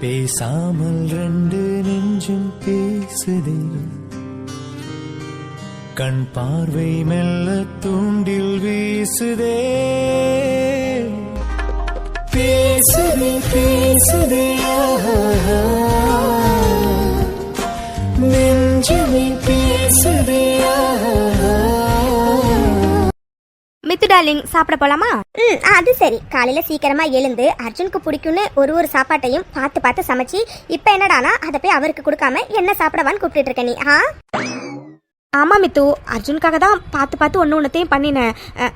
பேசாமல் ரெண்டு நெஞ்சும் பேசுதே. கண் பார்வை மெல்ல தூண்டில் வீசுதே. பேசுதே பேசுதே நெஞ்சுமே பேசுதே. மித்து டார்லிங் சாப்பிட போலாமா? ம் அது சரி. காலையில சீக்கிரமா எழுந்து அர்ஜுனுக்கு பிடிக்கும்னு ஒரு ஒரு சாப்பாட்டையும் பார்த்து பார்த்து சமைச்சு இப்போ என்னடானா அதை போய் அவருக்கு கொடுக்காம என்ன சாப்பிடவான்னு கூப்பிட்டு இருக்க நீ ஆ? ஆமா மித்து. அர்ஜுனுக்காக தான் பார்த்து பார்த்து ஒன்று ஒன்றத்தையும் பண்ணினேன்.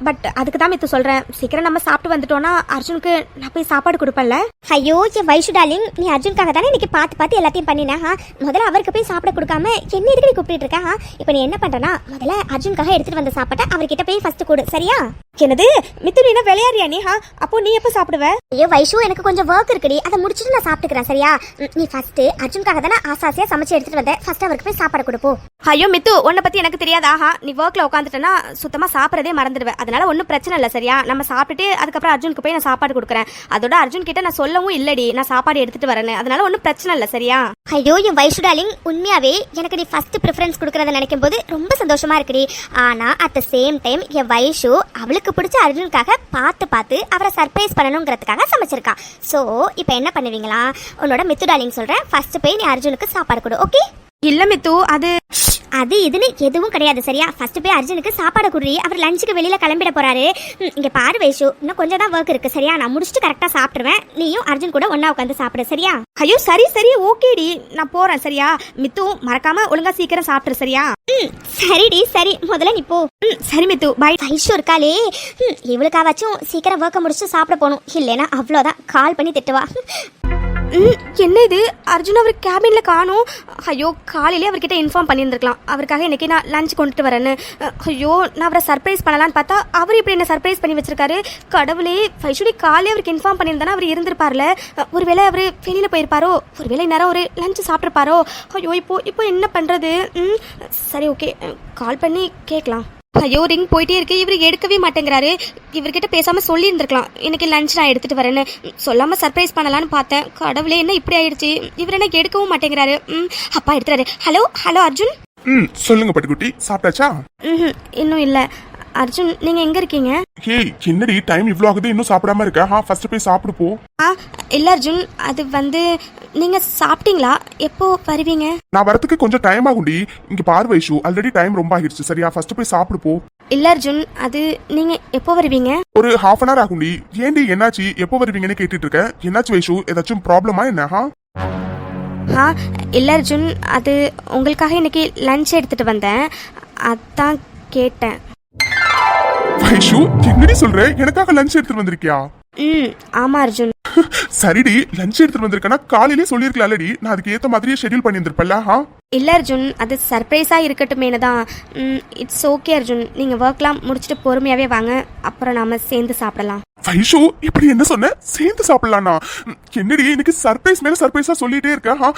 பட் அதுக்கு தான் மித்து சொல்கிறேன் சீக்கிரம் நம்ம சாப்பிட்டு வந்துட்டோன்னா அர்ஜுனுக்கு நான் போய் சாப்பாடு கொடுப்பேன்ல. ஐயோ என் வைஷு டார்லிங் நீ அர்ஜுனுக்காக தானே இன்னைக்கு பார்த்து பார்த்து எல்லாத்தையும் பண்ணின ஆ முதல்ல அவருக்கு போய் சாப்பிட கொடுக்காம என்ன எதுக்கு நீ கூப்பிட்டு இருக்க இப்போ நீ என்ன பண்றனா முதல்ல அர்ஜுனுக்காக எடுத்துட்டு வந்த சாப்பாட்டை அவர்கிட்ட போய் ஃபர்ஸ்ட் கொடு சரியா? என்னது? மித்து நீ என்ன விளையாடுறியா நீ ஹா? அப்போ நீ எப்போ சாப்பிடுவ? ஐயோ வைஷு எனக்கு கொஞ்சம் ஒர்க் இருக்குடி. அதை முடிச்சுட்டு நான் சாப்பிட்டுக்கிறேன் சரியா? நீ ஃபர்ஸ்ட் அர்ஜுனுக்காக தானே ஆசாசியா சமைச்சு எடுத்துட்டு வந்த ஃபர்ஸ்ட் அவருக்கு போய் சாப்பாடு கொடுப்போம் ஐயோ மித்து உன்னை பத்தி எனக்கு தெரியாது. ஆஹா நீ ஒர்க்ல உட்காந்துட்டேன்னா சுத்தமா சாப்பிடறதே மறந்துடுவேன் அதனால ஒன்றும் பிரச்சனை இல்லை சரியா? நம்ம சாப்பிட்டுட்டு அதுக்கப்புறம் அர்ஜுனுக்கு போய் நான் சாப்பாடு கொடுக்குறேன். அதோட அர்ஜுன் கிட்ட நான் சொல்லவும் இல்லடி. நான் சாப்பாடு எடுத்துட்டு வரேன்னு. அதனால ஒன்றும் பிரச்சனை இல்லை சரியா? ஐயோ என் வைஷு டாலிங் உண்மையாவே எனக்கு நீ ஃபர்ஸ்ட் ப்ரிஃபரன்ஸ் கொடுக்கறத நினைக்கும் போது ரொம்ப சந்தோஷமா இருக்குடி. ஆனா அட் த சேம் டைம் என் வைஷு அவளுக்கு பிடிச்ச அர்ஜுனுக்காக பார்த்து பார்த்து அவரை சர்ப்ரைஸ் பண்ணணுங்கிறதுக்காக சமைச்சிருக்கா. ஸோ இப்போ என்ன பண்ணுவீங்களா? உன்னோட மித்து டாலிங் சொல்றேன். ஃபர்ஸ்ட் போய் நீ அர்ஜுனுக்கு சாப்பாடு கொடு ஓகே இல்ல மித்து அது அது இதுன்னு எதுவும் கிடையாது சரியா? ஃபர்ஸ்ட் போய் அர்ஜுனுக்கு சாப்பாடு குடுறி அவர் லஞ்சுக்கு வெளியில கிளம்பிட போறாரு. இங்க பாரு வைஷு இன்னும் கொஞ்சம் தான் ஒர்க் இருக்கு சரியா? நான் முடிச்சுட்டு கரெக்டா சாப்பிடுவேன் நீயும் அர்ஜுன் கூட ஒண்ணா உட்காந்து சாப்பிடு சரியா? ஐயோ சரி சரி ஓகேடி நான் போறேன் சரியா? மித்து மறக்காம ஒழுங்கா சீக்கிரம் சாப்பிட்டுரு சரியா? ம், சரிடி சரி. முதல்ல நீ போ. ம், சரி மித்து பாய் வைஷு இருக்காளே. ம், இவளுக்காவாச்சும் சீக்கிரம் ஒர்க்கை முடிச்சு சாப்பிட போகணும். இல்லைன்னா அவ்வளோதான் கால் பண்ணி திட்டுவா என்ன இது? அர்ஜுன் அவர் கேபினில் காணும். ஐயோ காலையிலே அவர்கிட்ட இன்ஃபார்ம் பண்ணியிருந்துருக்கலாம். அவருக்காக இன்றைக்கி நான் லஞ்ச் கொண்டுட்டு வரேன்னு. ஐயோ நான் அவரை சர்ப்ரைஸ் பண்ணலான்னு பார்த்தா அவர் இப்படி என்ன சர்ப்ரைஸ் பண்ணி வச்சிருக்காரு. கடவுளே ஃபைஷுடி காலையே அவருக்கு இன்ஃபார்ம் பண்ணியிருந்தானா அவர் இருந்திருப்பார்ல. ஒருவேளை அவர் வெளியில் போயிருப்பாரோ? ஒருவேளை நேரம் ஒரு லஞ்ச் சாப்பிட்ருப்பாரோ ஐயோ இப்போ இப்போ என்ன பண்ணுறது ம், சரி ஓகே கால் பண்ணி கேட்கலாம். ஐயோ ரிங் போயிட்டே இருக்கு. இவர் எடுக்கவே மாட்டேங்கிறாரு. இவர்கிட்ட பேசாம சொல்லி இருந்திருக்கலாம் இன்னைக்கு லஞ்ச் நான் எடுத்துட்டு வரேன்னு. ம், சொல்லாம சர்ப்ரைஸ் பண்ணலான்னு பார்த்தேன். கடவுளே என்ன இப்படி ஆயிடுச்சு? இவர் என்ன எடுக்கவும் மாட்டேங்கிறாரு. ம், அப்பா எடுத்துறாரு. Hello hello Arjun? ம் சொல்லுங்க பட்டுக்குட்டி. சாப்பிட்டாச்சா? ம்ஹும், இன்னும் இல்ல. அர்ஜுன் நீங்க எங்க இருக்கீங்க? ஏய் என்னடி டைம் இவ்ளோ ஆகுது இன்னும் சாப்பிடாம இருக்க? ஹா ஃபர்ஸ்ட் போய் சாப்பிடு போ. ஆ இல்ல அர்ஜுன் அது வந்து நீங்க சாப்பிட்டீங்களா? எப்போ வருவீங்க? நான் வரதுக்கு கொஞ்சம் டைம் ஆகும்டி. இங்க பாரு வைஷு ஆல்ரெடி டைம் ரொம்ப ஆகிடுச்சு சரியா ஃபர்ஸ்ட் போய் சாப்பிடு போ. இல்ல அர்ஜுன் அது நீங்க எப்போ வருவீங்க? ஒரு ஹாஃப் அன் ஹவர் ஆகும்டி. ஏன்டி என்னாச்சு? எப்போ வருவீங்கன்னு கேட்டுட்டு இருக்கேன் என்னாச்சு வைஷு? ஏதாச்சும் ப்ராப்ளமா என்ன? ஹா ஆ இல்ல அர்ஜுன் அது உங்களுக்காக இன்னைக்கு லஞ்ச் எடுத்துட்டு வந்தேன். அதான் கேட்டேன். வைஷு என்னடி சொல்ற? எனக்காக லஞ்ச் எடுத்துட்டு வந்திருக்கியா? ம் ஆமா அர்ஜுன். சரிடி லஞ்ச் எடுத்துட்டு வந்திருக்கேன்னா காலையிலே சொல்லிருக்கலாம்லடி நான் அதுக்கு ஏத்த மாதிரியே ஷெட்யூல் பண்ணியிருந்திருப்பல்ல ஹா இல்ல அர்ஜுன் அது சர்ப்ரைஸா இருக்கட்டுமேனு தான். It's okay Arjun. நீங்க ஒர்க்லாம் முடிச்சுட்டு பொறுமையாவே வாங்க. அப்புறம் நாம சேர்ந்து சாப்பிடலாம். வைஷு இப்படி என்ன சொன்ன? சேர்ந்து சாப்பிடலாம்னா? என்னடி எனக்கு சர்ப்ரைஸ் மேல சர்ப்ரைஸா சொல்லிட்டே இருக்க ஹா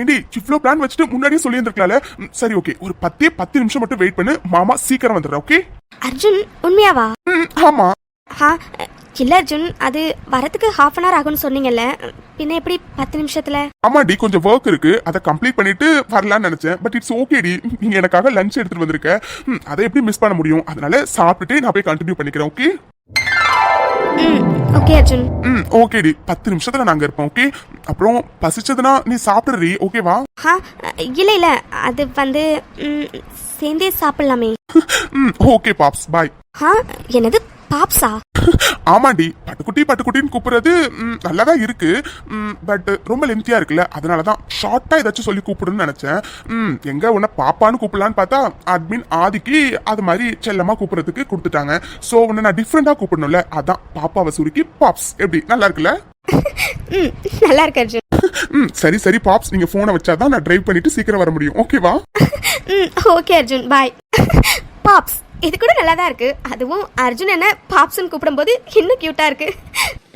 ஏண்டி இவ்ளோ பிளான் வச்சுட்டு முன்னாடியே சொல்லி இருந்திருக்கலாம்ல ம், சரி ஓகே ஒரு பத்தே பத்து நிமிஷம் மட்டும் வெயிட் பண்ணு. மாமா சீக்கிரம் வந்துடுறேன் ஓகே அர்ஜுன் உண்மையாவா? ம், ஆமா. ஹா இல்ல அர்ஜுன் அது வரதுக்கு ஹாஃப் அன் ஹவர் ஆகும்னு சொன்னீங்கல்ல. பின்ன எப்படி பத்து நிமிஷத்துல? ஆமாடி கொஞ்சம் ஒர்க் இருக்கு. அதை கம்ப்ளீட் பண்ணிட்டு வரலாம்னு நினைச்சேன். பட் இட்ஸ் ஓகேடி நீங்க எனக்காக லஞ்ச் எடுத்துட்டு வந்திருக்க. ம், அதை எப்படி மிஸ் பண்ண முடியும்? அதனால சாப்பிட்டுட்டு நான் போய் கண்டினியூ பண்ணிக்கிறேன் ஓகே ம் ஓகே அர்ஜுன். ம் ஓகேடி பத்து நிமிஷத்துல நாங்க இருப்போம் ஓகே அப்புறம் பசிச்சதுன்னா நீ சாப்பிடுறீ ஓகேவா ஹா இல்ல இல்ல. அது வந்து ம், சேர்ந்தே சாப்பிடலாமே. ம் ஓகே பாப்ஸ் பாய் ஹா என்னது பாப்ஸா? ஆமாண்டி பட்டுக்குட்டி பட்டுக்குட்டின்னு கூப்பிடுறது ம், நல்லாதான் இருக்கு. பட் ரொம்ப லென்த்தியா இருக்குல்ல அதனால தான் ஷார்ட்டா ஏதாச்சும் சொல்லி கூப்பிடுன்னு நினைச்சேன். ம், எங்க உன்னை பாப்பான்னு கூப்பிடலான்னு பார்த்தா அட்மின் ஆதிக்கு அது மாதிரி செல்லமா கூப்பிடுறதுக்கு கொடுத்துட்டாங்க. ஸோ உன்னை நான் டிஃப்ரெண்டா கூப்பிடணும்ல அதான் பாப்பாவை சுருக்கி பாப்ஸ் எப்படி நல்லா இருக்குல்ல? நல்லா இருக்கு அர்ஜுன். ம் சரி சரி பாப்ஸ் நீங்க போனை வச்சாதான் நான் டிரைவ் பண்ணிட்டு சீக்கிரம் வர முடியும். ஓகேவா ஓகே அர்ஜுன். பாய் பாப்ஸ் இது கூட நல்லா தான் இருக்கு. அதுவும் அர்ஜுன் என்ன பாப்ஸ்னு கூப்பிடும்போது இன்னும் கியூட்டா இருக்கு.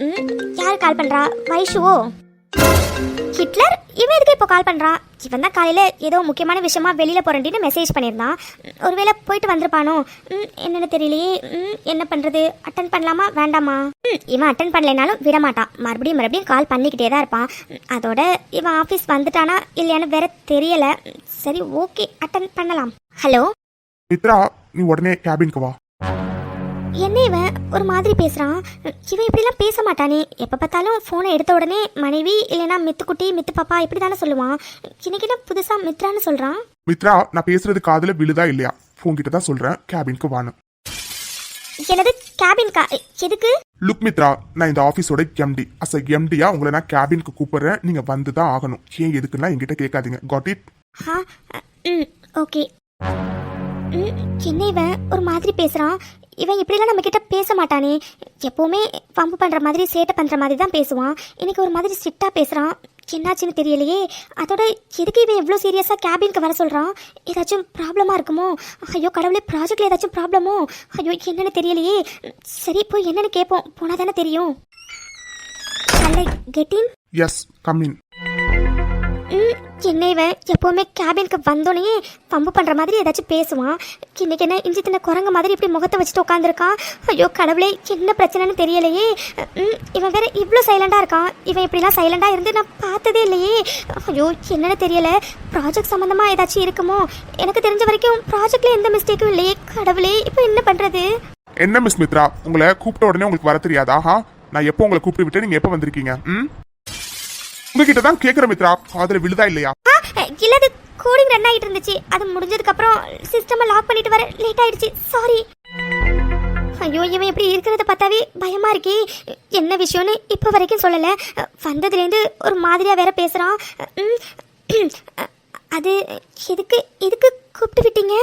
ம், யார் கால் பண்றா? வைஷுவோ? ஹிட்லர் இவன் எதுக்கு இப்போ கால் பண்றா? இவன் தான் காலையில் ஏதோ முக்கியமான விஷயமா வெளியில் போகிறேன்னு மெசேஜ் பண்ணியிருந்தான். ஒருவேளை போயிட்டு வந்திருப்பானோ? ம், என்னன்னு தெரியலையே. ம், என்ன பண்ணுறது அட்டன் பண்ணலாமா? வேண்டாமா? ம், இவன் அட்டன் பண்ணலைனாலும் விட மாட்டான். மறுபடியும் மறுபடியும் கால் பண்ணிக்கிட்டே தான் இருப்பான். அதோட இவன் ஆஃபீஸ் வந்துட்டானா இல்லையான்னு வேற தெரியல. சரி ஓகே அட்டன் பண்ணலாம். ஹலோ மித்ரா நீ உடனே கேபினுக்கு வா. என்ன இவன்? ஒரு மாதிரி பேசுகிறான் இவன் இப்படிலாம் பேச மாட்டானே. எப்போ பார்த்தாலும் ஃபோனை எடுத்த உடனே மனைவி இல்லைன்னா மித்துக்குட்டி மித்து பாப்பா இப்படி தானே சொல்லுவான். இன்னைக்கு என்ன புதுசாக மித்ரான்னு சொல்கிறான் மித்ரா நான் பேசுறது காதுல விழுதா இல்லையா? ஃபோன் கிட்ட தான் சொல்றேன். கேபினுக்கு வான்னு. எனது கேபின் கா? எதுக்கு? லுக் மித்ரா நான் இந்த ஆஃபீஸோட எம்டி அஸ் எம்டியா உங்களை நான் கேபினுக்கு கூப்பிடுறேன். நீங்க வந்து தான் ஆகணும். ஏன் எதுக்குன்னா என்கிட்ட கேட்காதீங்க. காட் இட் ஆ ம் ஓகே என்ன இவன் ஒரு மாதிரி பேசுகிறான் இவன் இப்படிலாம் நம்ம கிட்ட பேச மாட்டானே. எப்போவுமே பம்பு பண்ணுற மாதிரி சேட்டை பண்ணுற மாதிரி தான் பேசுவான். இன்னைக்கு ஒரு மாதிரி ஸ்ட்ரிக்டாக பேசுகிறான் என்னாச்சுன்னு தெரியலையே. அதோட எதுக்கு இவன் எவ்வளோ சீரியஸாக கேபினுக்கு வர சொல்கிறான் ஏதாச்சும் ப்ராப்ளமாக இருக்குமோ? ஐயோ கடவுளே ப்ராஜெக்டில் ஏதாச்சும் ப்ராப்ளமோ ஐயோ என்னென்னு தெரியலையே. சரி போய் என்னென்னு கேட்போம் போனால் தானே தெரியும். நல்ல கெட்டின் எஸ் கம்மின் என்ன இவன்? எப்போவுமே கேபினுக்கு வந்தோடனே பம்பு பண்ணுற மாதிரி ஏதாச்சும் பேசுவான். இன்னைக்கு என்ன இஞ்சி தின்ன குரங்க மாதிரி இப்படி முகத்தை வச்சுட்டு உட்காந்துருக்கான் ஐயோ கடவுளே என்ன பிரச்சனைன்னு தெரியலையே. இவன் வேற இவ்வளோ சைலண்டாக இருக்கான். இவன் இப்படிலாம் சைலண்டாக இருந்து நான் பார்த்ததே இல்லையே. ஐயோ என்னென்னு தெரியல. ப்ராஜெக்ட் சம்மந்தமாக ஏதாச்சும் இருக்குமோ? எனக்கு தெரிஞ்ச வரைக்கும் ப்ராஜெக்டில் எந்த மிஸ்டேக்கும் இல்லையே. கடவுளே இப்போ என்ன பண்ணுறது என்ன மிஸ் மித்ரா? உங்களை கூப்பிட்ட உடனே உங்களுக்கு வர தெரியாதா? நான் எப்போ உங்களை கூப்பிட்டு விட்டு நீங்கள் எப்போ வந்திருக்கீங்க? ம்? உங்ககிட்ட தான் கேட்குற மித்ரா. காதுல விழுதா இல்லையா? இல்லை அது கோடிங் ரன் ஆகிட்டு இருந்துச்சு. அது முடிஞ்சதுக்கப்புறம் சிஸ்டமை லாக் பண்ணிட்டு வர லேட் ஆயிடுச்சு. சாரி ஐயோ இவன் இப்படி இருக்கிறத பார்த்தாவே பயமா இருக்கே. என்ன விஷயம்னு இப்போ வரைக்கும் சொல்லலை. வந்ததுலேருந்து ஒரு மாதிரியா வேற பேசுகிறான் அது எதுக்கு எதுக்கு கூப்பிட்டு விட்டீங்க?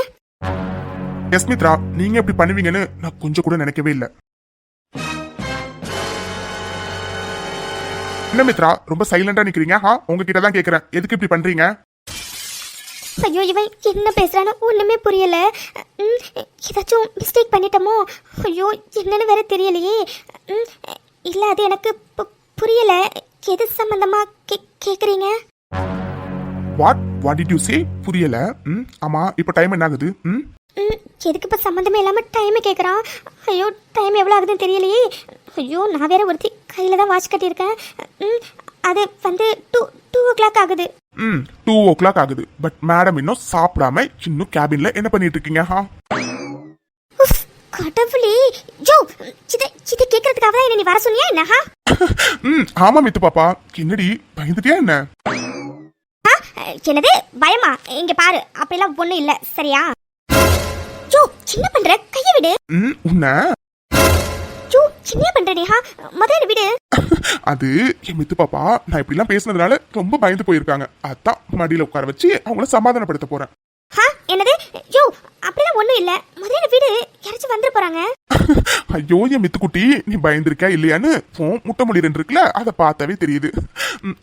எஸ் மித்ரா. நீங்க இப்படி பண்ணுவீங்கன்னு நான் கொஞ்சம் கூட நினைக்கவே இல்லை. என்ன மித்ரா ரொம்ப சைலண்டா நிக்கிறீங்க? ஹா உங்ககிட்ட தான் கேக்குறேன். எதுக்கு இப்படி பண்றீங்க? ஐயோ இவன் என்ன பேசுறான்னு ஒண்ணுமே புரியல. ஏதாச்சும் மிஸ்டேக் பண்ணிட்டோமோ? ஐயோ என்னன்னு வேற தெரியலையே. இல்ல அது எனக்கு புரியல. எது சம்பந்தமா கேக்குறீங்க? What what did you say புரியல. ம் ஆமா இப்போ டைம் என்ன ஆகுது ம், எதுக்கு இப்ப சம்மந்தமே இல்லாம டைம் கேக்குறான்? ஐயோ டைம் எவ்வளவு ஆகுதுன்னு தெரியலையே. ஐயோ நான் வேற ஒருத்தி கையில தான் வாட்ச் கட்டியிருக்கேன். ம், அது வந்து டூ டூ ஓ கிளாக் ஆகுது. ம் டூ ஓ கிளாக் ஆகுது. பட் மேடம் இன்னும் சாப்பிடாம இன்னும் கேபின்ல என்ன பண்ணிட்டு இருக்கீங்க ஹா கடவுளே. ஜோ இதை இதை கேட்கறதுக்காக தான் என்ன நீ வர சொன்னியா என்ன ஹா ம் ஆமா மித்து பாப்பா. என்னடி பயந்துட்டியா என்ன? என்னது பயமா? இங்க பாரு அப்படிலாம் ஒண்ணும் இல்ல. சரியா? சின்ன பண்ற? கைய விடு. ம் உன்ன? ஜோ சின்ன பண்ற நேஹா. முதல்ல விடு. அது என் மித்து பாப்பா. நான் இப்படிலாம் பேசுனதுனால ரொம்ப பயந்து போயிருக்காங்க. அதான் மடியில உட்கார வச்சு அவங்கள சமாதானப்படுத்த போறேன். என்னது? ஜோ அப்படிலாம் ஒண்ணும் இல்ல. முதல்ல விடு. யாராச்சும் வந்துட போறாங்க. ஐயோ என் மித்துக்குட்டி நீ பயந்துருக்கா இல்லையான்னு? போன் முட்டை மொழி ரெண்டு இருக்குல்ல அதை பார்த்தாவே தெரியுது.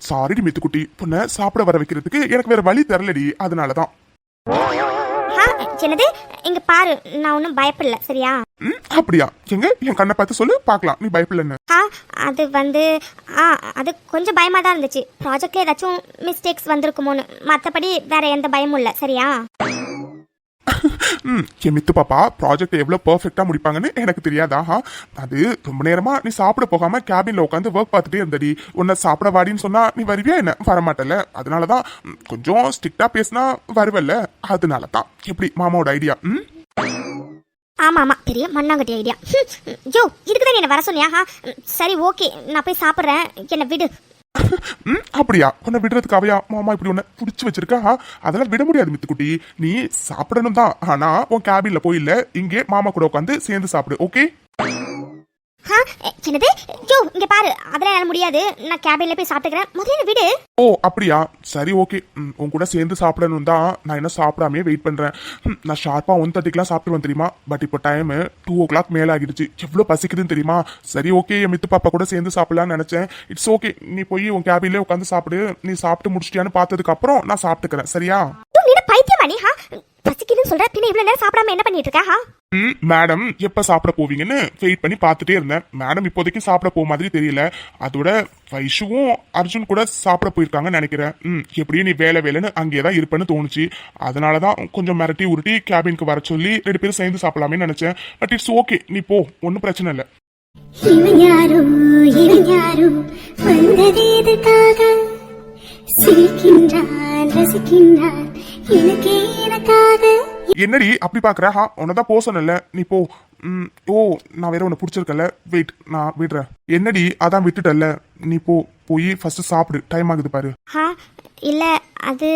சாரிடி மித்துக்குட்டி பொண்ணை சாப்பிட வர வைக்கிறதுக்கு எனக்கு வேற வழி தரலடி. அதனாலதான். என்னது இங்க பாரு நான் ஒன்றும் பயப்படல சரியா? அப்படியா? எங்க? என் கண்ணை பார்த்து சொல்லு பார்க்கலாம். நீ பயப்படலன்னு. ஆ அது வந்து ஆ அது கொஞ்சம் பயமாக தான் இருந்துச்சு. ப்ராஜெக்ட்ல ஏதாச்சும் மிஸ்டேக்ஸ் வந்திருக்குமோன்னு. மற்றபடி வேற எந்த பயமும் இல்லை சரியா? என் மித்து பாப்பா ப்ராஜெக்ட் எவ்வளோ பர்ஃபெக்டாக முடிப்பாங்கன்னு எனக்கு தெரியாதா. அது ரொம்ப நேரமாக நீ சாப்பிட போகாம கேபினில் உட்காந்து ஒர்க் பார்த்துட்டே இருந்தடி. உன்னை சாப்பிட வாடின்னு சொன்னால் நீ வருவியா என்ன? வரமாட்டல அதனால தான் கொஞ்சம் ஸ்ட்ரிக்டாக பேசினா வருவல்ல. அதனால தான் எப்படி மாமாவோட ஐடியா ம்? ஆமாம் ஆமாம் பெரிய மண்ணாங்கட்டி ஐடியா ஜோ இதுக்கு தான் என்ன வர சொன்னியா? சரி ஓகே நான் போய் சாப்பிட்றேன். என்னை விடு. ம் அப்படியா? உன்னை விடுறதுக்காகயா மாமா இப்படி உன்னை பிடிச்சி வச்சிருக்கா? அதெல்லாம் விட முடியாது மித்துக்குட்டி. நீ சாப்பிடணும் தான் ஆனா உன் கேபின்ல போய் இங்கே மாமா கூட உட்காந்து சேர்ந்து சாப்பிடு ஓகே ஹா என்னது? ஜோ இங்கே பாரு. அதெல்லாம் என்னால் முடியாது. நான் கேபின்ல போய் சாப்பிட்டுக்கிறேன். முதல்ல விடு. ஓ அப்படியா? சரி ஓகே உன் கூட சேர்ந்து சாப்பிடணும் தான். நான் என்ன சாப்பிடாமே வெயிட் பண்றேன். நான் ஷார்ப்பா ஒன் தேர்ட்டிக்கெலாம் சாப்பிடுவேன் தெரியுமா? பட் இப்போ டைம் டூ ஓ கிளாக் மேலே ஆகிடுச்சு. எவ்வளோ பசிக்குதுன்னு தெரியுமா? சரி ஓகே என் மித்து பாப்பா கூட சேர்ந்து சாப்பிடலாம்னு நினைச்சேன். இட்ஸ் ஓகே நீ போய் உன் கேபின்லேயே உட்காந்து சாப்பிடு. நீ சாப்பிட்டு முடிச்சிட்டியான்னு பார்த்ததுக்கு அப்புறம் நான் சாப்பிட்டுக்கிறேன். சரியா? பைத்தியமா நீ பசிக்குதுன்னு சொல்ற? பின்ன இவ்வளோ நேரம் சாப்பிடாம என்ன பண்ணிட்டு இருக்க? ஹா ம் மேடம் எப்ப சாப்பிட போவீங்கன்னு வெயிட் பண்ணி பார்த்துட்டே இருந்தேன். மேடம் இப்போதைக்கு சாப்பிட போக மாதிரி தெரியல. அதோட வைஷுவும் அர்ஜுன் கூட சாப்பிட போயிருக்காங்கன்னு நினைக்கிறேன். ம் எப்படியும் நீ வேலை வேலைன்னு அங்கேயே தான் இருப்பேன்னு தோணுச்சு. அதனால தான் கொஞ்சம் மிரட்டி உருட்டி கேபினுக்கு வர சொல்லி ரெண்டு பேரும் சேர்ந்து சாப்பிடலாமே நினைச்சேன். பட் இட்ஸ் ஓகே நீ போ ஒன்றும் பிரச்சனை இல்லை. இவன் யாரோ இவன் யாரோ வந்தது எதுக்காக சிரிக்கின்றான் ரசிக்கின்றான் என்னடி அப்படி பாக்குற? ஹா உன்னதான் போக சொன்னல நீ போ. ஓ நான் வேற உன்னை பிடிச்சிருக்கல வெயிட் நான் விடுறேன். என்னடி? அதான் விட்டுட்டல்ல நீ போ. போய் ஃபர்ஸ்ட் சாப்பிடு. டைம் ஆகுது பாரு. இல்லை அது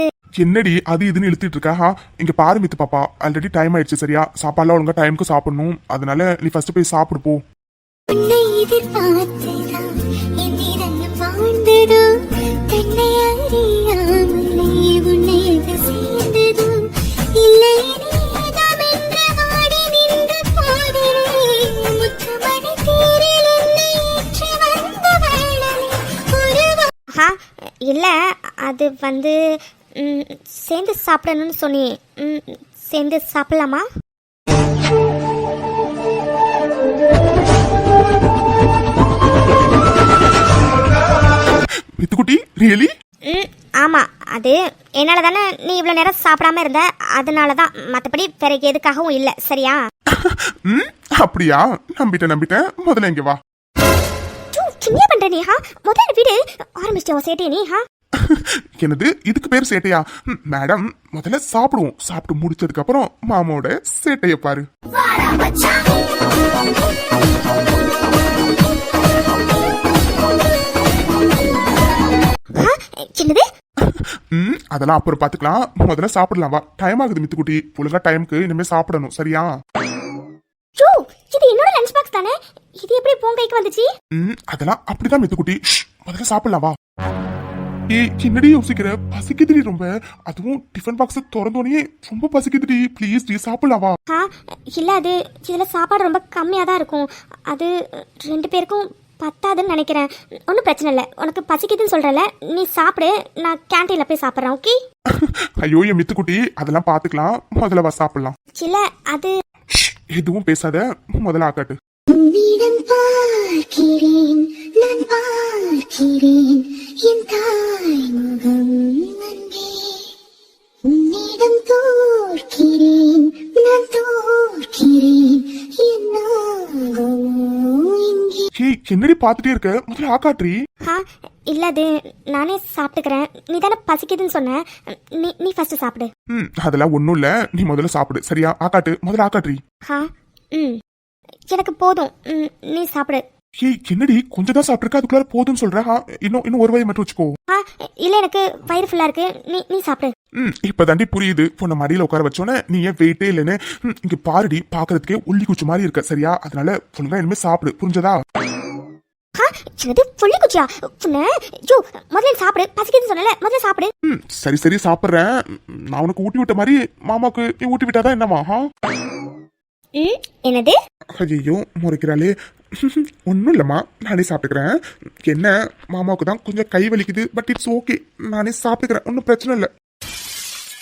என்னடி? அது இதுன்னு இழுத்துட்டு இருக்க. ஹா இங்க பாரு மித்து பாப்பா. ஆல்ரெடி டைம் ஆயிடுச்சு சரியா? சாப்பாடுலாம் ஒழுங்கா டைமுக்கு சாப்பிடணும். அதனால நீ ஃபர்ஸ்ட் போய் சாப்பிடு போ. வாழ்ந்ததோ தன்னை அறியாமலே உன்னை இல்லை அது வந்து சேர்ந்து சாப்பிடணும்னு சொன்னி ம், சேர்ந்து சாப்பிடலாமா? பித்துக்குட்டி ரியலி? ம் ஆமாம் அது என்னால் தானே நீ இவ்வளோ நேரம் சாப்பிடாம இருந்த அதனால தான் மற்றபடி வேற எதுக்காகவும் இல்லை சரியா? ம் அப்படியா? நம்பிட்டேன் நம்பிட்டேன். முதல்ல இங்க வா. கிண்ணியா பண்ற நீ ஹா? முதல்ல வீடு ஆரம்பிச்சிட்டோம் சேட்டே நீ ஹா? என்னது? இதுக்கு பேர் சேட்டையா? மேடம் முதல்ல சாப்பிடுவோம். சாப்பிட்டு முடிச்சதுக்கு அப்புறம் மாமாவோட சேட்டைய பாரு. ஹா என்னது ம் அதெல்லாம் அப்புறம் பாத்துக்கலாம். முதல்ல சாப்பிடலாம். வா. டைம் ஆகுது மித்துக்குட்டி ஒழுங்கா டைம்க்கு இனிமே சாப்பிடணும். சரியா? டூ இது என்னோட லஞ்ச் பாக்ஸ் தானே? இது எப்படி போன் கைக்கு வந்துச்சு? ம் அதெல்லாம் அப்படிதான் மித்துக்குட்டி முதல்ல சாப்பிடலாம் வா. ஏய் என்னடி யோசிக்கிற? பசிக்குதுடி ரொம்ப. அதுவும் டிஃபன் பாக்ஸ் திறந்தோடனே ரொம்ப பசிக்குதுடி. ப்ளீஸ் டி சாப்பிடலாம் வா. இல்லை அது இதில் சாப்பாடு ரொம்ப கம்மியாக தான் இருக்கும். அது ரெண்டு பேருக்கும் பத்தாதுன்னு நினைக்கிறேன். ஒன்றும் பிரச்சனை இல்லை. உனக்கு பசிக்குதுன்னு சொல்கிறல நீ சாப்பிடு. நான் கேன்டீனில் போய் சாப்பிட்றேன் ஓகே ஐயோ என் மித்துக்குட்டி அதெல்லாம் பாத்துக்கலாம். முதல்ல வா சாப்பிடலாம். இல்லை அது எதுவும் பேசாத. முதல்ல ஆக்காட்டு உன்னிடம் பார்க்கிறேன் நான் பார்க்கிறேன். என் தாய் முகம் அன்பே உன்னிடம் தோற்கிறேன் நான் தோற்கிறேன். என் நாகமோ ஏய் என்னடி பாத்துட்டே இருக்க? முதல்ல ஆக்காட்ரி ஆ இல்லை அது நானே சாப்பிட்டுக்கிறேன். நீ தானே பசிக்குதுன்னு சொன்ன. நீ நீ ஃபஸ்ட்டு சாப்பிடு. ம் அதெல்லாம் ஒண்ணும் இல்ல. நீ முதல்ல சாப்பிடு. சரியா? ஆக்காட்டு. முதல்ல ஆக்காட்ரி ஆ ம். எனக்கு போதும். ம், நீ சாப்பிடு. ஏய் என்னடி கொஞ்சம் தான் சாப்பிட்டுருக்க? அதுக்குள்ள போதும்னு சொல்ற? இன்னும் இன்னும் ஒரு வாய் மட்டும் வச்சுக்கோ. இல்லை எனக்கு வயிறு ஃபுல்லாக இருக்கு. நீ நீ சாப்பிடு. ம் இப்பதாண்டி புரியுது. பொண்ணு மடியில உட்கார வச்சோன்னே நீ ஏன் வெயிட்டே இல்லைன்னு? இங்க பாருடி பாக்குறதுக்கே உள்ளி குச்சி மாதிரி இருக்க. சரியா? அதனால ஒழுங்கா இனிமே சாப்பிடு. புரிஞ்சதா? ஆ என்னது புள்ளி குச்சியா? புண்ணு ஜோ முதல்ல சாப்பிடு. பசிக்குதுன்னு சொன்னல முதல்ல சாப்பிடு. ம் சரி சரி சாப்பிட்றேன். நான் உனக்கு ஊட்டி விட்ட மாதிரி மாமாக்கு நீ ஊட்டி விட்டாதான் என்னமா ஹா என்னது? ஐயோ முறைக்கிறாளே. ஒன்றும் இல்லைம்மா. நானே சாப்பிட்டுக்கிறேன். என்ன? மாமாவுக்கு தான் கொஞ்சம் கை வலிக்குது. பட் இட்ஸ் ஓகே நானே சாப்பிட்டுக்கிறேன். ஒன்றும் பிரச்சனை இல்லை.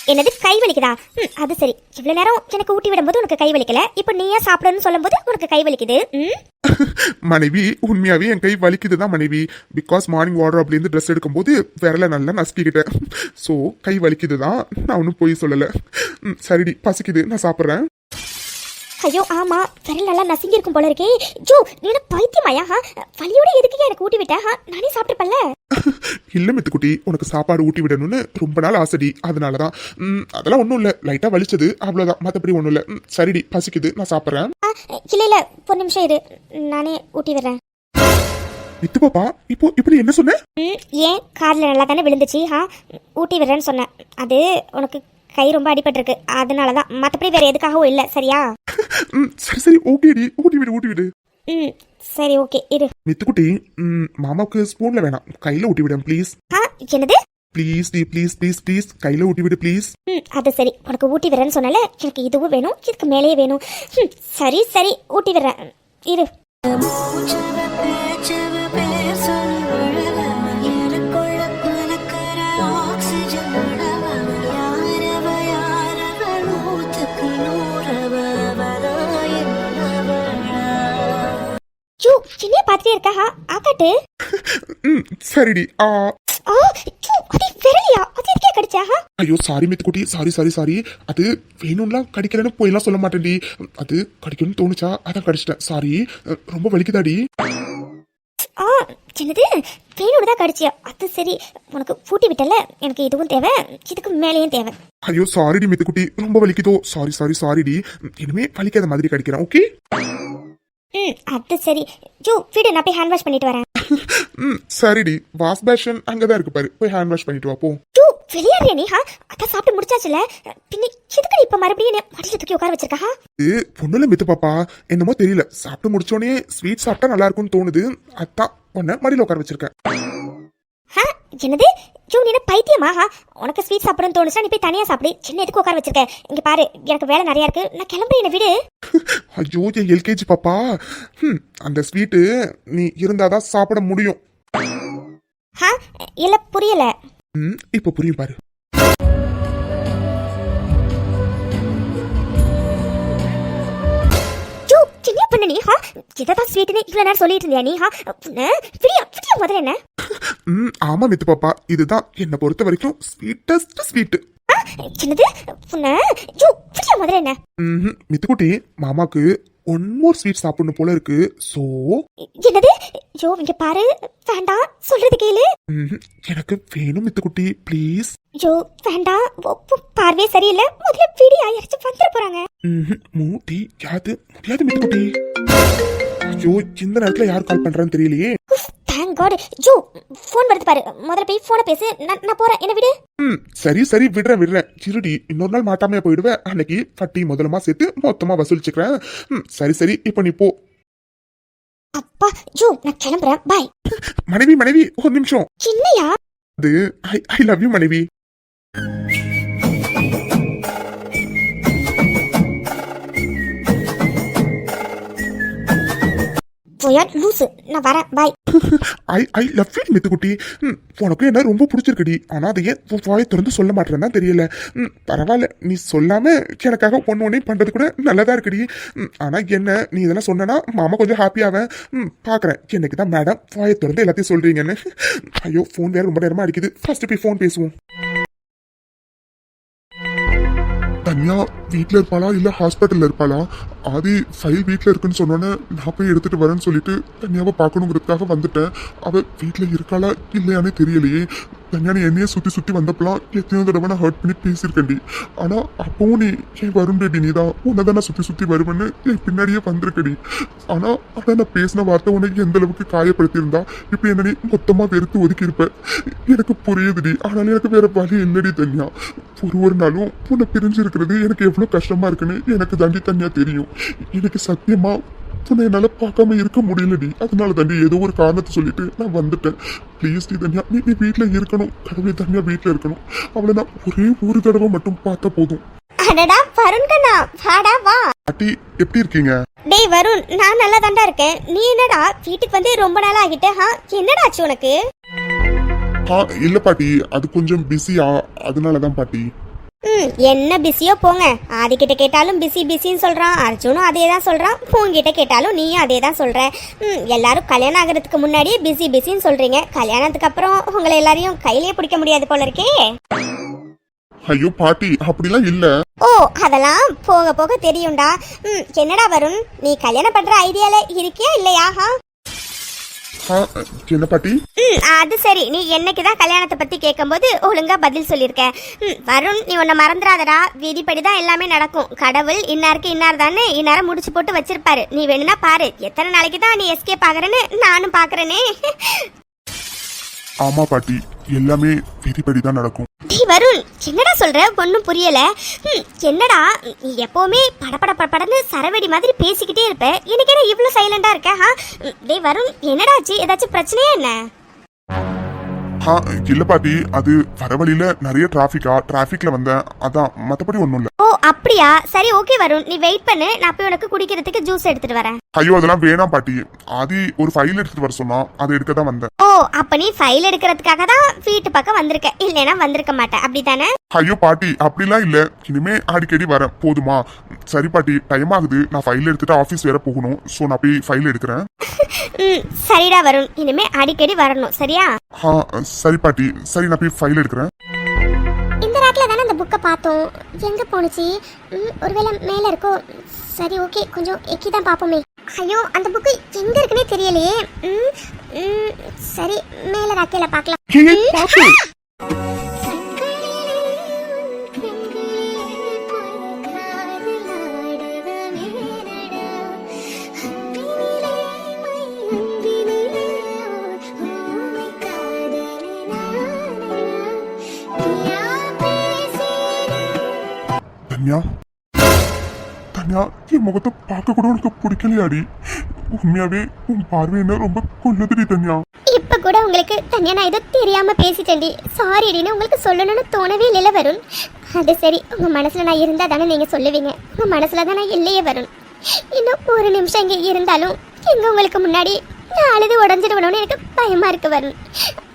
என்னது? கை வலிக்குதா? ம் அது சரி. இவ்வளோ நேரம் எனக்கு ஊட்டி விடும்போது உனக்கு கை வலிக்கல. இப்போ நீயே சாப்பிடணும்னு சொல்லும்போது உனக்கு கை வலிக்குது. ம்? மனைவி உண்மையாவே என் கை வலிக்குது தான் மனைவி பிகாஸ் மார்னிங் வார்ட்ரோப்லேருந்து ட்ரெஸ் எடுக்கும்போது விரல நல்லா நசுக்கிக்கிட்டேன். ஸோ கை வலிக்குது தான் நான் ஒன்றும் போய் சொல்லலை. சரிடி. பசிக்குது. நான் சாப்பிட்றேன். ஐயோ ஆமா விரல் நல்லா நசுங்கி இருக்கும் போல இருக்கே. ஜோ நீ பைத்தியமாயா ஹா? வலியோட எதுக்கு எனக்கு ஊட்டி விட்ட நானே சாப்பிட்டுப்பல்ல இல்லை மித்துக்குட்டி உனக்கு சாப்பாடு ஊட்டி விடணும்னு ரொம்ப நாள் ஆசைடி. அதனால தான் அதெல்லாம் ஒன்றும் இல்லை. லைட்டாக வலிச்சது அவ்வளோதான் மற்றபடி ஒன்றும் இல்லை. சரிடி பசிக்குது நான் சாப்பிட்றேன். இல்ல இல்ல ஒரு நிமிஷம் இரு. நானே ஊட்டி விடுறேன். மித்து பாப்பா இப்போ இப்படி என்ன சொன்ன? ஏன் காலில் நல்லா தானே விழுந்துச்சு ஹா? ஊட்டி விடுறேன்னு சொன்னேன். அது உனக்கு கை ரொம்ப அடிபட்டிருக்கு. அதனால தான் மற்றபடி வேற எதுக்காகவும் இல்லை. சரியா? ம் சரி சரி. ஓகேடி ஊட்டி விடு ஊட்டி விடு. ம் சரி ஓகே. இரு. மித்துக்குட்டி ம், மாமாவுக்கு ஸ்பூன்ல வேணாம். கையில ஊட்டி விடு ப்ளீஸ் ஆ என்னது? ப்ளீஸ் டி ப்ளீஸ் ப்ளீஸ் ப்ளீஸ் கையில ஊட்டி விடு ப்ளீஸ் ம் அது சரி. உனக்கு ஊட்டி விடுறேன்னு சொன்னல எனக்கு இதுவும் வேணும் இதுக்கு மேலேயே வேணும். ம் சரி சரி. ஊட்டி விடுறேன். இரு. பார்த்துட்டே இருக்க ஆக்காட்டு சரிடி. ஆ. விரலியா? அது எதுக்கே கடிச்சா? ஐயோ சாரி மித்துக்குட்டி. Sorry sorry sorry. அது வேணும்லாம் கடிக்கலன்னு போயெல்லாம் சொல்ல மாட்டேன்டி. அது கடிக்கணும்னு தோணுச்சா? அதான் கடிச்சிட்டேன். சாரி. ரொம்ப வலிக்குதாடி? ஆ சின்னது வேணோட தான் கடிச்சியா? அது சரி. உனக்கு பூட்டி விட்டல எனக்கு இதுவும் தேவை? இதுக்கு மேலேயும் தேவை. ஐயோ சாரிடி மித்துக்குட்டி. ரொம்ப வலிக்குதோ? Sorry sorry சாரிடி. இனிமே வலிக்காத மாதிரி கடிக்கிறேன் ஓகே? ம் அது சரி. ஜோ வீடு நான் போய் ஹேண்ட் வாஷ் பண்ணிட்டு வரேன். ம் சரிடி. வாஷ் பேஷன் அங்கதான் இருக்கு பாரு. போய் ஹேண்ட் வாஷ் பண்ணிட்டு வா போ. ஜோ விளையாடுறியா நீ ஹா? அதான் சாப்பிட்டு முடிச்சாச்சுல. பின்ன எதுக்கு இப்ப மறுபடியும் என்ன மடியில தூக்கி உட்கார வச்சிருக்கா? இது பொண்ணுல மித்து பாப்பா. என்னமோ தெரியல. சாப்பிட்டு முடிச்சோடனே ஸ்வீட் சாப்பிட்டா நல்லா இருக்கும்னு தோணுது. அதான் உன்னை மடியில உட்கார வச்சிருக்கேன். ஹா என்னது? ஜோ நீ என்ன பைத்தியமா? ஹா உனக்கு ஸ்வீட் சாப்பிடணும்னு தோணுச்சா நீ போய் தனியா சாப்பிடு. சின்ன எதுக்கு உட்கார வச்சிருக்க? இங்க பாரு எனக்கு வேலை நிறைய இருக்கு. நான் கிளம்புறேன் என்ன விடு. ஐயோ என் எல்கேஜி பாப்பா. ம், அந்த ஸ்வீட்டு நீ இருந்தாதான் சாப்பிட முடியும். ஹா இல்ல புரியல. ம் இப்போ புரியும் பாரு. சின்ன பண்ண நீ ஹா? இதான் ஸ்வீட்னு இவ்வளவு நேரம் சொல்லிட்டு இருந்தியா நீ ஹா? விடியா விடியா முதல்ல என்ன? ம் ஆமா மித்து பாப்பா. இதுதான் என்னை பொறுத்த வரைக்கும் ஸ்வீட்டஸ்ட் ஸ்வீட் சின்னது புண்ண ஜோ விடியா முதல்ல என்ன? ம் மித்துக்குட்டி மாமாக்கு ஒன் மோர் ஸ்வீட் சாப்பிடணும் போல இருக்கு. சோ என்னது? ஜோ இங்க பாரு. வேண்டாம். சொல்றது கேளு. எனக்கு வேணும் மித்துக்குட்டி ப்ளீஸ் ஜோ வேண்டாம். பார்வையே சரியில்லை. முதல்ல விடியா யாராச்சும் வந்துட போறாங்க? மூட்டி யாது முடியாது மித்துக்குட்டி. ஐயோ இந்த நேரத்துல யார் கால் பண்றான்னு தெரியலையே. காட் ஜோ ஃபோன் வருது பாரு. முதல்ல போய் ஃபோனை பேசு. நான் நான் போறேன். என்ன விடு? ம் சரி சரி விடுறேன் விடுறேன். இருடி இன்னொரு நாள் மாட்டாமே போயிடுவேன் அன்னைக்கு வட்டி முதலமா சேர்த்து மொத்தமா வசூலிச்சுக்கிறேன். ம் சரி சரி இப்போ நீ போ. அப்பா ஜோ நான் கிளம்புறேன். பாய் மனைவி மனைவி ஒரு நிமிஷம். சின்னையா அது ஐ ஐ லவ் யூ மனைவி. போயா லூசு. நான் வரேன். Bye I I love you மித்துக்குட்டி. ம் உனக்கு என்ன ரொம்ப பிடிச்சிருக்குடி? ஆனால் அதை ஏன் வாயை திறந்து சொல்ல மாட்டேன்னு தான் தெரியல. பரவாயில்ல. நீ சொல்லாமல் எனக்காக ஒன்று ஒன்றே பண்ணுறது கூட நல்லதாக இருக்குடி. ம் என்ன நீ இதெல்லாம் சொன்னனா மாமா கொஞ்சம் ஹாப்பியாவேன் பார்க்குறேன் என்னைக்கு தான் மேடம் வாயை திறந்து எல்லாத்தையும் சொல்றீங்கன்னு. ஐயோ ஃபோன் வேறு ரொம்ப நேரமாக அடிக்குது. ஃபஸ்ட்டு போய் ஃபோன் பேசுவோம். தனியா வீட்டில் இருப்பாளா? இல்லை ஹாஸ்பிட்டலில் இருப்பாளா? ஆதி ஃபைல் வீட்டில் இருக்குன்னு சொன்னோன்னே நான் போய் எடுத்துகிட்டு வரேன்னு சொல்லிட்டு தனியாவை பார்க்கணுங்கிறதுக்காக வந்துட்டேன். அவள் வீட்டில் இருக்காளா? இல்லையானே தெரியலையே. தனியா நீ என்னையே சுற்றி சுற்றி வந்தப்பலாம் எத்தனையோ தடவை நான் ஹர்ட் பண்ணி பேசியிருக்கேன்டி. ஆனால் அப்போவும் நீ ஏன் வரும் பேபி நீ தான் உன்னை தான் நான் சுற்றி சுற்றி வருவேன்னு என் பின்னாடியே வந்திருக்கடி ஆனால் ஆனால் நான் பேசின வார்த்தை உனக்கு எந்த அளவுக்கு காயப்படுத்தியிருந்தா இப்போ என்ன நீ வெறுத்து ஒதுக்கியிருப்ப? எனக்கு புரியுதுடி. ஆனாலும் எனக்கு வேற வழி என்னடி தனியா. ஒரு ஒரு நாளும் உன்னை பிரிஞ்சு இருக்கிறது எனக்கு எவ்வளோ கஷ்டமா இருக்குன்னு எனக்கு தாண்டி தனியாக தெரியும். எனக்கு சத்தியமாக உன்னை என்னால பார்க்காம இருக்க முடியலடி. அதனால தாண்டி ஏதோ ஒரு காரணத்தை சொல்லிட்டு நான் வந்துட்டேன். ப்ளீஸ் டி தனியா நீ நீ வீட்டுல இருக்கணும். கடவுளை தனியா வீட்டுல இருக்கணும். அவளை நான் ஒரே ஒரு தடவை மட்டும் பார்த்தா போதும். அடடா வருண் கண்ணா வாடா வா. பாட்டி எப்படி இருக்கீங்க? டேய் வருண் நான் நல்லா தாண்டா இருக்கேன். நீ என்னடா வீட்டுக்கு வந்து ரொம்ப நாள் ஆகிட்டு ஹா என்னடா ஆச்சு உனக்கு? ஆ இல்ல பாட்டி அது கொஞ்சம் பிஸியா அதனாலதான் பாட்டி. ம் என்ன பிஸியோ போங்க. ஆதிக்கிட்ட கேட்டாலும் பிஸி பிஸின்னு சொல்றான். அர்ஜுனும் அதே தான் சொல்றான். உங்ககிட்ட கேட்டாலும் நீயும் அதே தான் சொல்ற. ம் எல்லாரும் கல்யாணம் ஆகிறதுக்கு முன்னாடியே பிஸி பிஸின்னு சொல்றீங்க. கல்யாணத்துக்கு அப்புறம் உங்களை எல்லாரையும் கையிலே பிடிக்க முடியாது போல இருக்கே. ஐயோ பாட்டி அப்படிலாம் இல்ல. ஓ அதெல்லாம் போக போக தெரியும்டா. ம் என்னடா வருண் நீ கல்யாணம் பண்ற ஐடியால இருக்கியா இல்லையா? என்ன பாட்டி? அது சரி. நீ என்னைக்கு தான் கல்யாணத்தை பத்தி கேட்கும்போது ஒழுங்கா பதில் சொல்லியிருக்க ம் வருண் நீ உன்னை மறந்துடாதடா. விதிப்படி தான் எல்லாமே நடக்கும். கடவுள் இன்னாருக்கு இன்னார் தானே இந்நேரம் முடிச்சு போட்டு வச்சிருப்பாரு. நீ வேணும்னா பாரு. எத்தனை நாளைக்கு தான் நீ எஸ்கேப் ஆகுறேன்னு நானும் பாக்குறேனே. ஆமா பாட்டி எல்லாமே விதிப்படி தான் நடக்கும். நீ வருண் என்னடா சொல்ற? ஒன்றும் புரியல. ம் என்னடா? நீ எப்பவுமே படபட படபடன்னு சரவெடி மாதிரி பேசிக்கிட்டே இருப்ப. எனக்கு என்ன இவ்வளோ சைலண்டா இருக்க ஹா ம், டேய் வருண் என்னடா ஆச்சு? ஏதாச்சும் பிரச்சனையா என்ன? ஆ இல்ல பாட்டி அது வர வழியில நிறைய டிராபிக்கா டிராபிக்ல வந்தேன். அதான் மத்தபடி ஒண்ணும் இல்ல. ஓ அப்படியா? சரி ஓகே வருண். நீ வெயிட் பண்ணு. நான் போய் உனக்கு குடிக்கிறதுக்கு ஜூஸ் எடுத்துட்டு வரேன். ஐயோ அதெல்லாம் வேணாம் பாட்டி. ஆதி ஒரு ஃபைல் எடுத்துட்டு வர சொன்னா அதை எடுக்க தான் வந்தேன். ஓ அப்ப நீ ஃபைல் எடுக்கிறதுக்காக தான் வீட்டு பக்கம் வந்திருக்க. இல்லைன்னா வந்திருக்க மாட்டேன் அப்படிதானே ஐயோ பாட்டி அப்படிலாம் இல்ல. இனிமே அடிக்கடி வரேன். போதுமா? சரி பாட்டி டைம் ஆகுது. நான் ஃபைல் எடுத்துட்டு ஆஃபீஸ் வேற போகணும். ஸோ நான் போய் ஃபைல் எடுக்கிறேன். சரிடா வருண். இனிமே அடிக்கடி வரணும். சரியா? சரி பாட்டி. சரி நான் போய் ஃபைல் எடுக்கிறேன். புக்கை பார்த்தோம். எங்க போணுச்சு? ஒருவேளை மேல இருக்கோ? சரி ஓகே. கொஞ்சம் எக்கி தான் பார்ப்போமே. ஐயோ அந்த புக்கு எங்க இருக்குன்னே தெரியலையே. சரி மேல ரேக்கையில பார்க்கலாம். தன்யா? தன்யா? என் முகத்தை பார்க்க கூட உனக்கு பிடிக்கலையாடி. உண்மையாவே உன் பார்வை ரொம்ப கொல்லுதுடி தன்யா? இப்ப கூட உங்களுக்கு தனியா நான் ஏதோ தெரியாம பேசிட்டேன்டி. சாரிடின்னு உங்களுக்கு சொல்லணும்னு தோணவே இல்லைல வருண். அது சரி உங்க மனசுல நான் இருந்தா தானே நீங்க சொல்லுவீங்க. உங்க மனசுல தான் நான் இல்லையே வருண். இன்னும் ஒரு நிமிஷம் இங்க இருந்தாலும் எங்க உங்களுக்கு முன்னாடி நான் அழுது உடஞ்சிடுவணும்னு எனக்கு பயமா இருக்கு வருண்.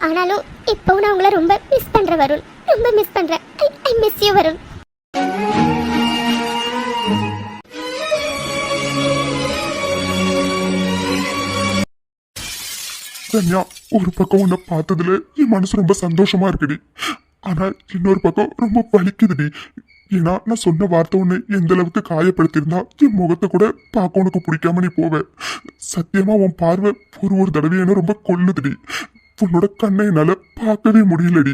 ஆனாலும் இப்போவும் நான் உங்களை ரொம்ப மிஸ் பண்ற வருண். ரொம்ப மிஸ் பண்றேன். I I miss you Varun. Ramya ஒரு பக்கம் உன்னை பார்த்ததுல என் மனசு ரொம்ப சந்தோஷமா இருக்குடி. ஆனா இன்னொரு பக்கம் ரொம்ப வலிக்குதுடி ஏன்னா நான் சொன்ன வார்த்தை ஒன்று எந்த அளவுக்கு காயப்படுத்தியிருந்தா என் முகத்தை கூட பார்க்க உனக்கு பிடிக்காம நீ போவ. சத்தியமா உன் பார்வை ஒரு ஒரு தடவை என்ன ரொம்ப கொல்லுதுடி. உன்னோட கண்ணை என்னால பார்க்கவே முடியலடி.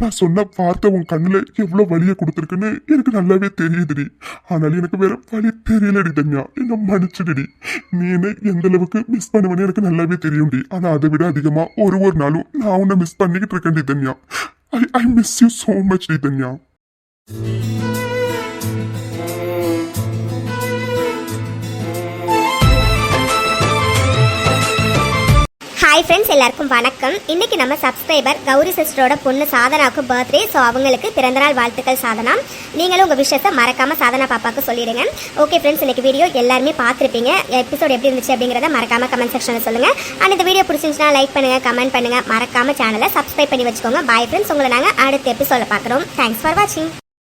நான் சொன்ன வார்த்தை உன் கண்ணில் எவ்வளோ வலியை கொடுத்துருக்குன்னு எனக்கு நல்லாவே தெரியுதுடி. ஆனாலும் எனக்கு வேற வழி தெரியலடி தன்யா. என்ன மன்னிச்சிடுடி. நீ என்ன எந்த அளவுக்கு மிஸ் பண்ணுவேன்னு எனக்கு நல்லாவே தெரியும்டி. ஆனால் அதை விட அதிகமாக ஒரு ஒரு நாளும் நான் உன்னை மிஸ் பண்ணிக்கிட்டு இருக்கேன்டி Dhanya. I I miss you so much D Dhanya. Hi friends எல்லாருக்கும் வணக்கம். இன்னைக்கு நம்ம சப்ஸ்கிரைபர் கௌரி சிஸ்டரோட பொண்ணு சாதனாவுக்கு பர்த்டே ஸோ அவங்களுக்கு பிறந்தநாள் வாழ்த்துக்கள் சாதனா. நீங்களும் உங்கள் விஷயத்தை மறக்காமல் சாதனா பாப்பாவுக்கு சொல்லிடுங்க. ஓகே ஃப்ரெண்ட்ஸ் இன்னைக்கு வீடியோ எல்லாருமே பார்த்துருப்பீங்க. எபிசோட் எப்படி இருந்துச்சு அப்படிங்கிறத மறக்காம கமெண்ட் செக்ஷனில் சொல்லுங்கள் அண்ட் இந்த வீடியோ பிடிச்சிருந்துச்சுன்னா லைக் பண்ணுங்கள் கமெண்ட் பண்ணுங்க. மறக்காம சேனலை சப்ஸ்கிரைப் பண்ணி வச்சுக்கோங்க. பாய் ஃப்ரெண்ட்ஸ் உங்களை நாங்கள் அடுத்த எபிசோட பார்க்குறோம். தேங்க்ஸ் ஃபார் வாட்சிங்